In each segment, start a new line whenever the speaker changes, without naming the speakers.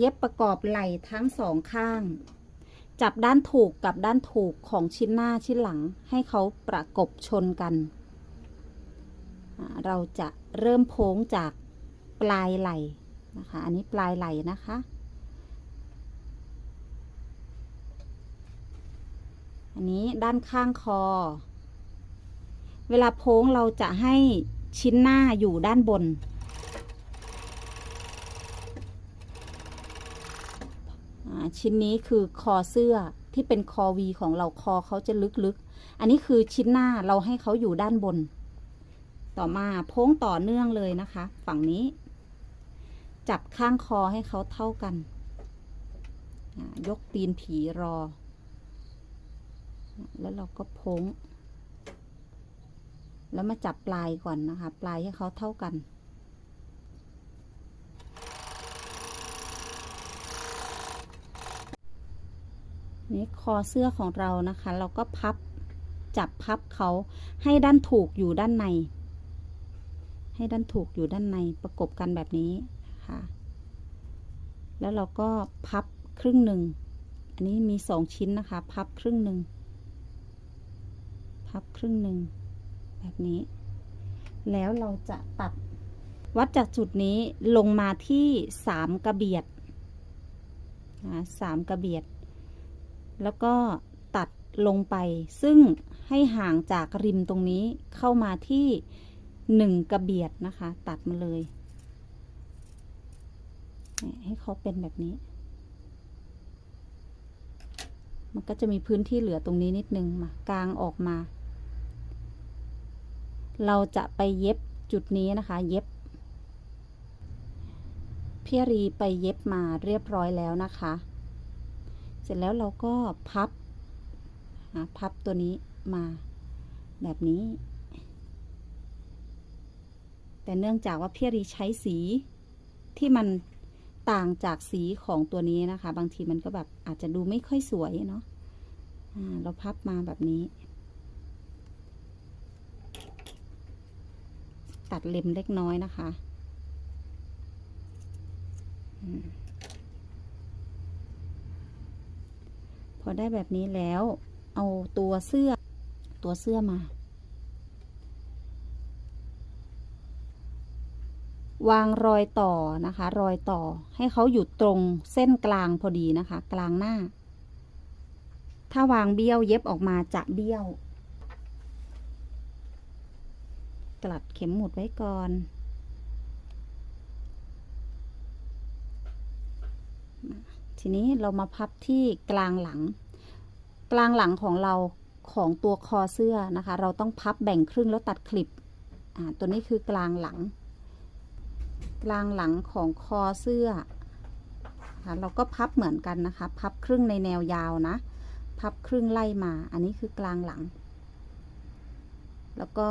เย็บประกอบไหล่ทั้งสองข้าง จับด้านถูกกับด้านถูกของชิ้นหน้าชิ้นหลังให้เขาประกบชนกัน เราจะเริ่มโพ้งจากปลายไหล่นะคะ อันนี้ปลายไหล่นะคะอันนี้ด้านข้างคอ เวลาโพ้งเราจะให้ชิ้นหน้าอยู่ด้านบน อ่า ชิ้นนี้คือคอเสื้อที่เป็นคอวีของเราคอเขาจะลึกๆ อันนี้คือชิ้นหน้าเราให้เขาอยู่ด้านบน ต่อมาโพ้งต่อเนื่องเลยนะคะ ฝั่งนี้ จับข้างคอให้เขาเท่ากัน ยกตีนผีรอ แล้วเราก็โพ้ง แล้วมาจับปลายก่อนนะคะ ปลายให้เขาเท่ากัน นี่คอเสื้อของเรานะคะ เราก็พับจับพับเขาให้ด้านถูกอยู่ด้านใน ให้ด้านถูกอยู่ด้านในประกบกันแบบนี้นะคะแล้วเราก็พับครึ่งหนึ่ง อันนี้มีสองชิ้นนะคะ พับครึ่งหนึ่ง พับครึ่งหนึ่งแบบนี้ แล้วเราจะตัดวัดจากจุดนี้ลงมาที่สามกระเบียดสามกระเบียด แล้วก็ตัดลงไป ซึ่งให้ห่างจากริมตรงนี้เข้ามาที่หนึ่งกระเบียดนะคะ ตัดมาเลย ให้เขาเป็นแบบนี้ มันก็จะมีพื้นที่เหลือตรงนี้นิดนึงมากลางออกมา เราจะไปเย็บจุดนี้นะคะ เย็บพี่รีไปเย็บมาเรียบร้อยแล้วนะคะ ร็จแล้วเราก็พับพับตัวนี้มาแบบนี้ แต่เนื่องจากว่าพี่รีใช้สีที่มันต่างจากสีของตัวนี้นะคะ บางทีมันก็แบบอาจจะดูไม่ค่อยสวยเนาะเราพับมาแบบนี้ ตัดเล็มเล็กน้อยนะคะอืม พอได้แบบนี้แล้ว เอาตัวเสื้อตัวเสื้อมา วางรอยต่อนะคะ รอยต่อให้เขาอยู่ตรงเส้นกลางพอดีนะคะ กลางหน้า ถ้าวางเบี้ยวเย็บออกมาจะเบี้ยว กลัดเข็มหมุดไว้ก่อน ทีนี้เรามาพับที่กลางหลัง กลางหลังของเราของตัวคอเสื้อนะคะ เราต้องพับแบ่งครึ่งแล้วตัดคลิปอ่าตัวนี้คือกลางหลัง กลางหลังของคอเสื้อค่ะเราก็พับเหมือนกันนะคะ พับครึ่งในแนวยาวนะ พับครึ่งไล่มา อันนี้คือกลางหลัง แล้วก็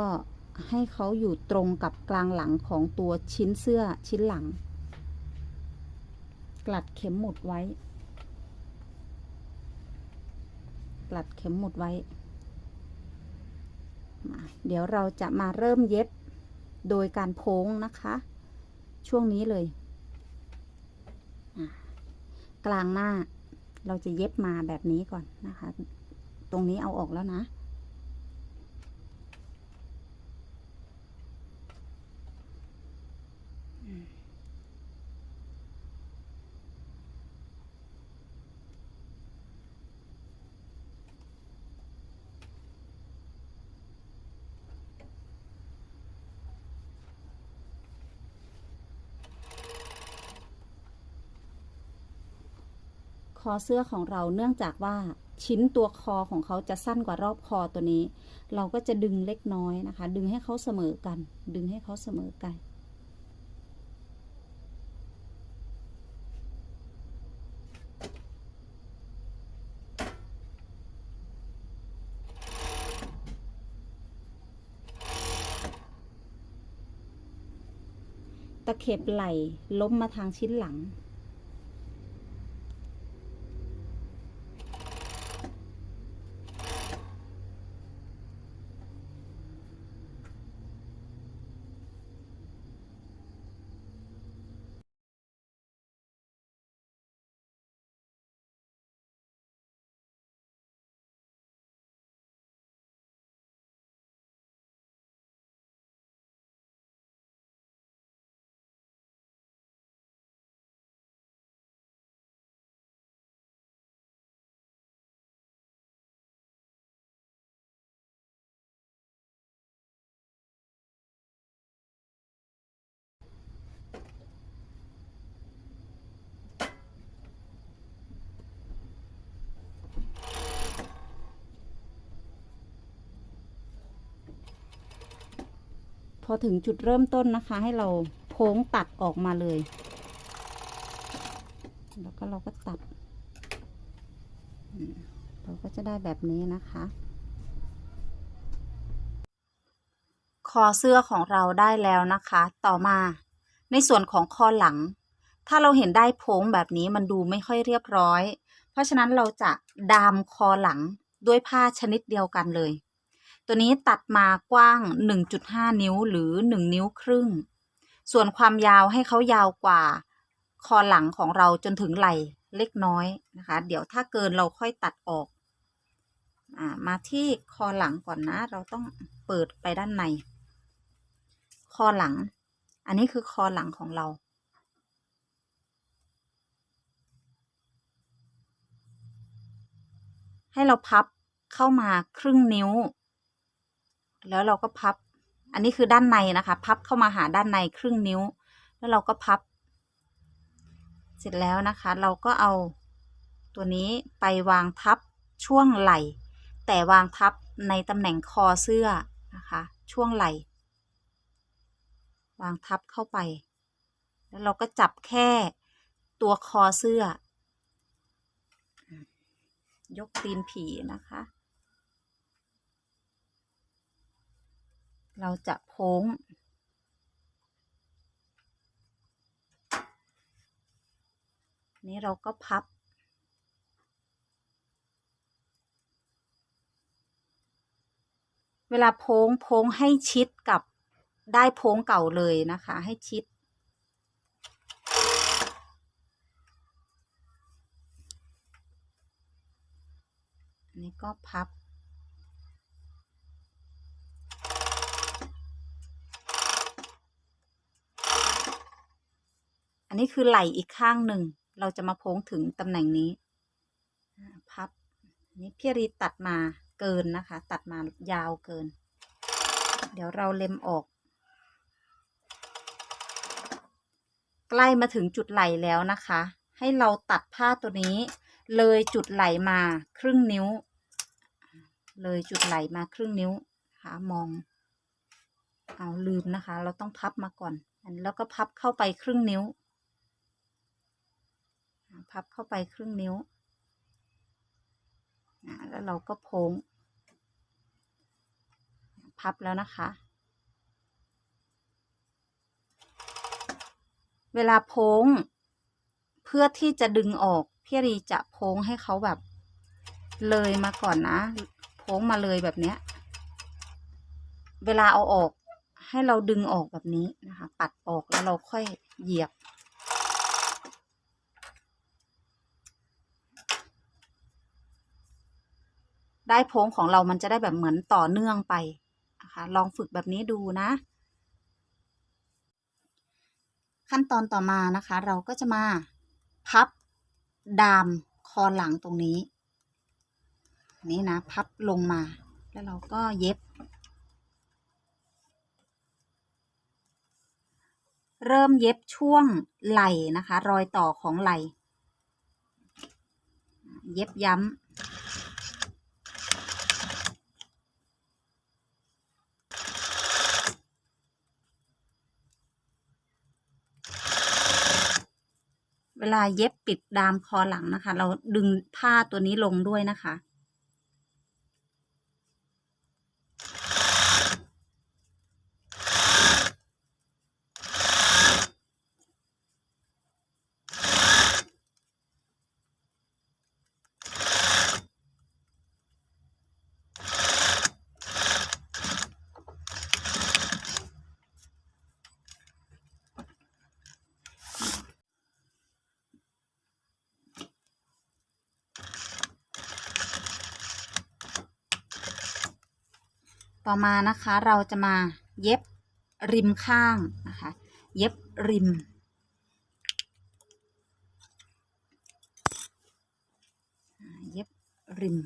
ให้เขาอยู่ตรงกับกลางหลังของตัวชิ้นเสื้อชิ้นหลัง กลัดเข็มหมุดไว้ กลัดเข็มหมุดไว้ เดี๋ยวเราจะมาเริ่มเย็บโดยการโพ้งนะคะ ช่วงนี้เลย กลางหน้าเราจะเย็บมาแบบนี้ก่อนนะคะ ตรงนี้เอาออกแล้วนะ คอเสื้อของเราเนื่องจากว่าชิ้นตัวคอของเขาจะสั้นกว่ารอบคอตัวนี้ เราก็จะดึงเล็กน้อยนะคะ ดึงให้เขาเสมอกัน ดึงให้เขาเสมอกัน ตะเข็บไหลล้มมาทางชิ้นหลัง อถึงจุดเริ่มต้นนะคะ ให้เราโพ้งตัดออกมาเลย แล้วก็เราก็ตัด เราก็จะได้แบบนี้นะคะ คอเสื้อของเราได้แล้วนะคะ ต่อมาในส่วนของคอหลัง ถ้าเราเห็นได้โพ้งแบบนี้มันดูไม่ค่อยเรียบร้อย เพราะฉะนั้นเราจะดามคอหลังด้วยผ้าชนิดเดียวกันเลย ตัวนี้ตัดมากว้าง 1.5 นิ้วหรือ 1 นิ้วครึ่ง ส่วนความยาวให้เขายาวกว่า คอหลังของเราจนถึงไหล่เล็กน้อยนะคะ เดี๋ยวถ้าเกินเราค่อยตัดออกอมาที่คอหลังก่อนนะ เราต้องเปิดไปด้านใน คอหลัง อันนี้คือคอหลังของเราให้เราพับเข้ามาครึ่งนิ้ว แล้วเราก็พับ อันนี้คือด้านในนะคะ พับเข้ามาหาด้านในครึ่งนิ้ว แล้วเราก็พับ เสร็จแล้วนะคะ เราก็เอาตัวนี้ไปวางทับช่วงไหล่ แต่วางทับในตำแหน่งคอเสื้อนะคะ ช่วงไหล่ วางทับเข้าไป แล้วเราก็จับแค่ตัวคอเสื้อ ยกตีนผีนะคะ เราจะโพ้ง นี้เราก็พับ เวลาโพ้งโพ้งให้ชิดกับได้โพ้งเก่าเลยนะคะ ให้ชิดนนี้ก็พับ อันนี้คือไหล่อีกข้างหนึ่ง เราจะมาโพ้งถึงตำแหน่งนี้พับนนี้พี่รีตัดมาเกินนะคะ ตัดมายาวเกิน เดี๋ยวเราเล็มออก ใกล้มาถึงจุดไหล่แล้วนะคะ ให้เราตัดผ้าตัวนี้ เลยจุดไหล่มาครึ่งนิ้ว เลยจุดไหล่มาครึ่งนิ้วนะคะมอง เอาลืมนะคะ เราต้องพับมาก่อน แล้วก็พับเข้าไปครึ่งนิ้ว พับเข้าไปครึ่งนิ้วแล้วเราก็โพ้งพับแล้วนะคะ เวลาโพ้งเพื่อที่จะดึงออกพี่รีจะโพ้งให้เขาแบบเลยมาก่อนนะโพ้งมาเลยแบบเนี้ย เวลาเอาออกให้เราดึงออกแบบนี้นะคะ ปัดออกแล้วเราค่อยเหยียบ ได้โพ้งของเรามันจะได้แบบเหมือนต่อเนื่องไปนะคะลองฝึกแบบนี้ดูนะ ขั้นตอนต่อมานะคะ เราก็จะมาพับดามคอหลังตรงนี้นี่นะพับลงมาแล้วเราก็เย็บ เริ่มเย็บช่วงไหล่นะคะ รอยต่อของไหล่เย็บย้ำ เวลาเย็บปิดดามคอหลังนะคะ เราดึงผ้าตัวนี้ลงด้วยนะคะ ต่อมานะคะเราจะมาเย็บริมข้างนะคะ เย็บริม เย็บริม